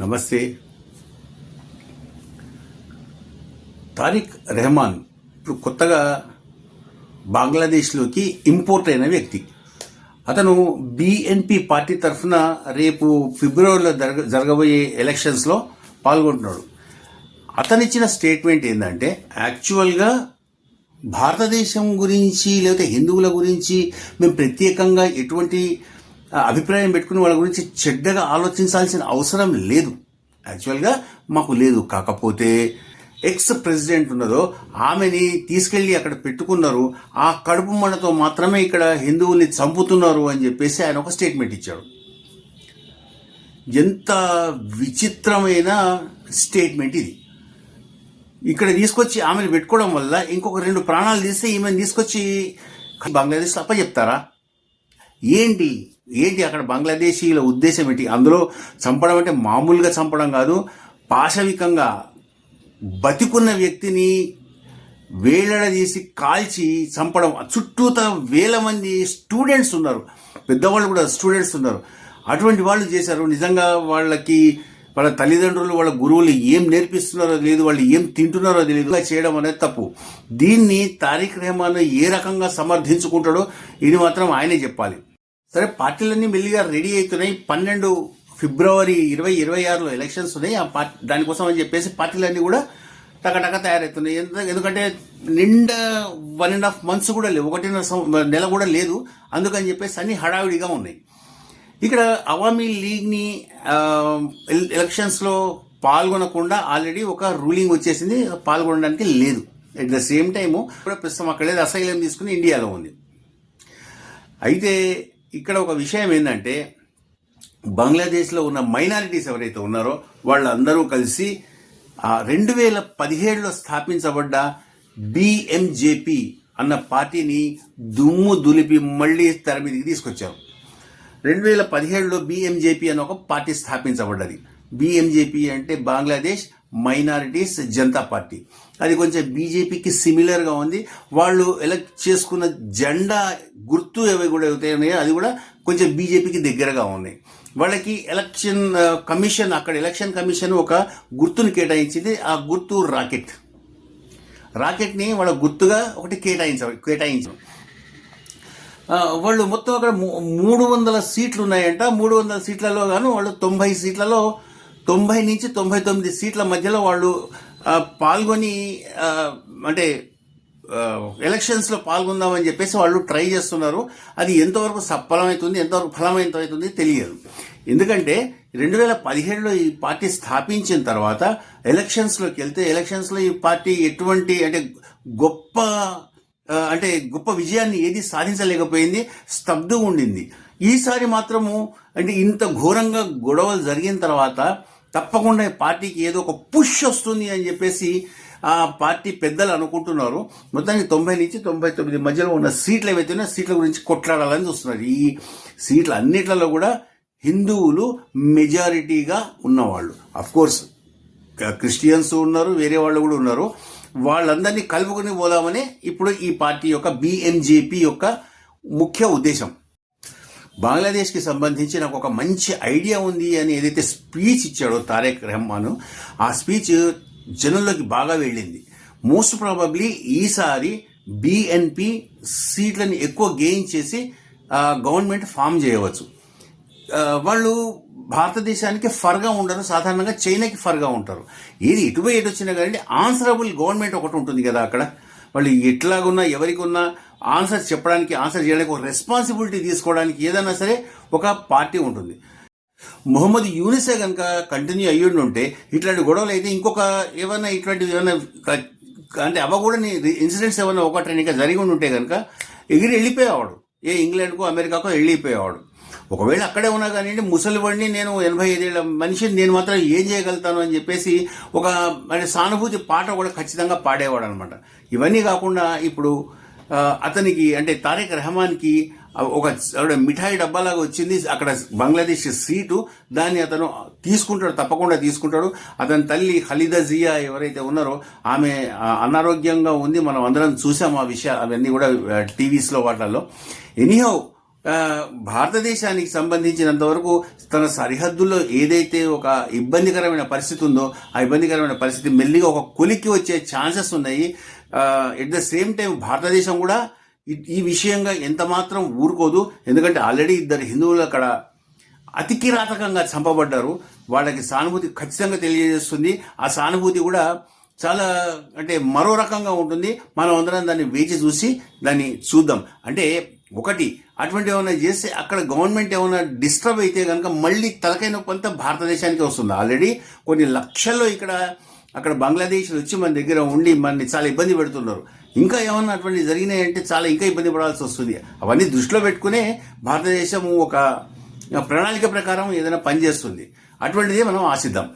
నమస్తే. తారిక్ రెహమాన్ ఇప్పుడు కొత్తగా బంగ్లాదేశ్లోకి ఇంపోర్ట్ అయిన వ్యక్తి. అతను బిఎన్పి పార్టీ తరఫున రేపు ఫిబ్రవరిలో జరగ జరగబోయే ఎలక్షన్స్లో పాల్గొంటున్నాడు. అతనిచ్చిన స్టేట్మెంట్ ఏంటంటే యాక్చువల్గా భారతదేశం గురించి లేకపోతే హిందువుల గురించి మేము ప్రత్యేకంగా ఎటువంటి అభిప్రాయం పెట్టుకుని వాళ్ళ గురించి చెడ్డగా ఆలోచించాల్సిన అవసరం లేదు. యాక్చువల్గా మాకు లేదు. కాకపోతే ఎక్స్ ప్రెసిడెంట్ ఉన్నదో ఆమెని తీసుకెళ్ళి అక్కడ పెట్టుకున్నారు. ఆ కడుపు మండతో మాత్రమే ఇక్కడ హిందువుల్ని చంపుతున్నారు అని చెప్పేసి ఆయన ఒక స్టేట్మెంట్ ఇచ్చాడు. ఎంత విచిత్రమైన స్టేట్మెంట్ ఇది. ఇక్కడ తీసుకొచ్చి ఆమెను పెట్టుకోవడం వల్ల ఇంకొక రెండు ప్రాణాలు తీస్తే ఈమెను తీసుకొచ్చి బంగ్లాదేశ్లో అప్పచెప్తారా ఏంటి? ఏంటి అక్కడ బంగ్లాదేశీల ఉద్దేశం ఏంటి? అందులో చంపడం అంటే మామూలుగా చంపడం కాదు పాశవికంగా బతికున్న వ్యక్తిని వేలడదీసి కాల్చి చంపడం. చుట్టూత వేల మంది స్టూడెంట్స్ ఉన్నారు. పెద్దవాళ్ళు కూడా స్టూడెంట్స్ ఉన్నారు. అటువంటి వాళ్ళు చేశారు. నిజంగా వాళ్ళకి వాళ్ళ తల్లిదండ్రులు వాళ్ళ గురువులు ఏం నేర్పిస్తున్నారో తెలియదు వాళ్ళు ఏం తింటున్నారో తెలియదు. చేయడం అనేది తప్పు. దీన్ని తారిక్ రెహమాన్ ఏ రకంగా సమర్థించుకుంటాడో ఇది మాత్రం ఆయనే చెప్పాలి. సరే పార్టీలన్నీ మెల్లిగా రెడీ అవుతున్నాయి. పన్నెండు ఫిబ్రవరి ఇరవై ఇరవై ఆరులో ఎలక్షన్స్ ఉన్నాయి. ఆ పార్టీ దానికోసం అని చెప్పేసి పార్టీలన్నీ కూడా టకటక తయారవుతున్నాయి. ఎందుకంటే నిండా వన్ అండ్ హాఫ్ మంత్స్ కూడా లేవు. ఒకటిన్నర నెల కూడా లేదు. అందుకని చెప్పేసి అన్ని హడావిడిగా ఉన్నాయి. ఇక్కడ అవామీ లీగ్ని ఎలక్షన్స్లో పాల్గొనకుండా ఆల్రెడీ ఒక రూలింగ్ వచ్చేసింది పాల్గొనడానికి లేదు. అట్ ద సేమ్ టైము కూడా ప్రస్తుతం అక్కడ లేదు అసైలం తీసుకుని ఇండియాలో ఉంది. అయితే ఇక్కడ ఒక విషయం ఏంటంటే బంగ్లాదేశ్లో ఉన్న మైనారిటీస్ ఎవరైతే ఉన్నారో వాళ్ళందరూ కలిసి ఆ రెండు వేల పదిహేడులో స్థాపించబడ్డ బిఎంజేపీ అన్న పార్టీని దుమ్ము దులిపి మళ్ళీ తెర మీదకి తీసుకొచ్చారు. రెండు వేల పదిహేడులో బిఎంజేపీ అని ఒక పార్టీ స్థాపించబడ్డది. బిఎంజేపీ అంటే బంగ్లాదేశ్ మైనారిటీస్ జనతా పార్టీ. అది కొంచెం బీజేపీకి సిమిలర్గా ఉంది. వాళ్ళు ఎలక్ట్ చేసుకున్న జెండా గుర్తు ఏవి కూడా అవుతాయో అది కూడా కొంచెం బీజేపీకి దగ్గరగా ఉంది వాళ్ళకి ఎలక్షన్ కమిషన్ అక్కడ ఎలక్షన్ కమిషన్ ఒక గుర్తును కేటాయించింది. ఆ గుర్తు రాకెట్. రాకెట్ని వాళ్ళ గుర్తుగా ఒకటి కేటాయించారు కేటాయించారు. వాళ్ళు మొత్తం అక్కడ మూ- మూడు వందల సీట్లు ఉన్నాయంట. మూడు వందల సీట్లలో గాను వాళ్ళు తొంభై సీట్లలో తొంభై నుంచి తొంభై తొమ్మిది సీట్ల మధ్యలో వాళ్ళు పాల్గొని అంటే ఎలక్షన్స్లో పాల్గొందామని చెప్పేసి వాళ్ళు ట్రై చేస్తున్నారు. అది ఎంతవరకు సఫలమవుతుంది ఎంతవరకు ఫలమవుతుంది తెలియదు. ఎందుకంటే రెండు వేల పదిహేడులో ఈ పార్టీ స్థాపించిన తర్వాత ఎలక్షన్స్లోకి వెళ్తే ఎలక్షన్స్లో ఈ పార్టీ ఎటువంటి అంటే గొప్ప అంటే గొప్ప విజయాన్ని ఏది సాధించలేకపోయింది స్తబ్దు ఉండింది. ఈసారి మాత్రము అంటే ఇంత ఘోరంగా గొడవలు జరిగిన తర్వాత తప్పకుండా పార్టీకి ఏదో ఒక పుష్ వస్తుంది అని చెప్పేసి ఆ పార్టీ పెద్దలు అనుకుంటున్నారు. మొత్తానికి తొంభై నుంచి తొంభై తొమ్మిది మధ్యలో ఉన్న సీట్లు ఏవైతే ఉన్నాయో సీట్ల గురించి కొట్లాడాలని చూస్తున్నారు. ఈ సీట్ల అన్నిట్లలో కూడా హిందువులు మెజారిటీగా ఉన్నవాళ్ళు. కోర్స్ క్రిస్టియన్స్ ఉన్నారు వేరే వాళ్ళు కూడా ఉన్నారు. వాళ్ళందరినీ కలుపుకొని పోదామని ఇప్పుడు ఈ పార్టీ యొక్క బిఎంజేపీ యొక్క ముఖ్య ఉద్దేశం. బంగ్లాదేశ్కి సంబంధించి నాకు ఒక మంచి ఐడియా ఉంది అని ఏదైతే స్పీచ్ ఇచ్చాడో తారెక్ రెహమాను ఆ స్పీచ్ జనంలోకి బాగా వెళ్ళింది. మోస్ట్ ప్రాబబ్లీ ఈసారి బిఎన్పి సీట్లను ఎక్కువ గెయిన్ చేసి గవర్నమెంట్ ఫామ్ చేయవచ్చు. వాళ్ళు భారతదేశానికి ఫర్గా ఉండరు. సాధారణంగా చైనాకి ఫర్గా ఉంటారు. ఏది ఎటువై ఎటు వచ్చినా కానీ ఆన్సరబుల్ గవర్నమెంట్ ఒకటి ఉంటుంది కదా అక్కడ. వాళ్ళు ఎట్లాగున్నా ఎవరికి ఉన్నా ఆన్సర్ చెప్పడానికి ఆన్సర్ చేయడానికి ఒక రెస్పాన్సిబిలిటీ తీసుకోవడానికి ఏదైనా సరే ఒక పార్టీ ఉంటుంది. మొహమ్మద్ యూనిసే కనుక కంటిన్యూ అయ్యి ఉంటే ఇట్లాంటి గొడవలు అయితే ఇంకొక ఏమైనా ఇట్లాంటివి ఏమైనా అంటే అంటే కూడా ఇన్సిడెంట్స్ ఏమైనా ఒకటి ఇంకా జరిగి ఉంటే కనుక ఎగిరి వెళ్ళిపోయేవాడు. ఏ ఇంగ్లాండ్కో అమెరికాకో వెళ్ళిపోయేవాడు. ఒకవేళ అక్కడే ఉన్నా కానివ్వండి ముసలివాడిని నేను ఎనభై ఐదేళ్ళ మనిషిని నేను మాత్రం ఏం చేయగలుగుతాను అని చెప్పేసి ఒక అంటే సానుభూతి పాట కూడా ఖచ్చితంగా పాడేవాడు అనమాట ఇవన్నీ కాకుండా ఇప్పుడు అతనికి అంటే తారేక్ రెహమాన్కి ఒక మిఠాయి డబ్బాలాగా వచ్చింది అక్కడ బంగ్లాదేశ్ సీటు దాన్ని అతను తీసుకుంటాడు తప్పకుండా తీసుకుంటాడు. అతని తల్లి ఖలీదా జియా ఎవరైతే ఉన్నారో ఆమె అనారోగ్యంగా ఉంది మనం అందరం చూసాం ఆ విషయాలు అవన్నీ కూడా టీవీస్లో వాటిల్లో. ఎనీహౌ భారతదేశానికి సంబంధించినంత వరకు తన సరిహద్దుల్లో ఏదైతే ఒక ఇబ్బందికరమైన పరిస్థితి ఉందో ఆ ఇబ్బందికరమైన పరిస్థితి మెల్లిగా ఒక కొలిక్కి వచ్చే ఛాన్సెస్ ఉన్నాయి. ఎట్ ద సేమ్ టైం భారతదేశం కూడా ఈ- విషయంగా ఎంత మాత్రం ఊరుకోదు. ఎందుకంటే ఆల్రెడీ ఇద్దరు హిందువులు అక్కడ అతి కిరాతకంగా చంపబడ్డారు. వాళ్ళకి సానుభూతి ఖచ్చితంగా తెలియజేస్తుంది. ఆ సానుభూతి కూడా చాలా అంటే మరో రకంగా ఉంటుంది. మనం అందరం దాన్ని వేచి చూసి దాన్ని చూద్దాం. అంటే ఒకటి అటువంటి ఏమైనా చేస్తే అక్కడ గవర్నమెంట్ ఏమైనా డిస్టర్బ్ అయితే కనుక మళ్ళీ తలకై కొంత భారతదేశానికి వస్తుంది. ఆల్రెడీ కొన్ని లక్షల్లో ఇక్కడ అక్కడ బంగ్లాదేశ్లు వచ్చి మన దగ్గర ఉండి మనని చాలా ఇబ్బంది పెడుతున్నారు. ఇంకా ఏమన్నా అటువంటి జరిగినాయంటే చాలా ఇంకా ఇబ్బంది పడాల్సి వస్తుంది. అవన్నీ దృష్టిలో పెట్టుకునే భారతదేశం ఒక ప్రణాళిక ప్రకారం ఏదైనా పనిచేస్తుంది. అటువంటిదే మనం ఆశిద్దాం.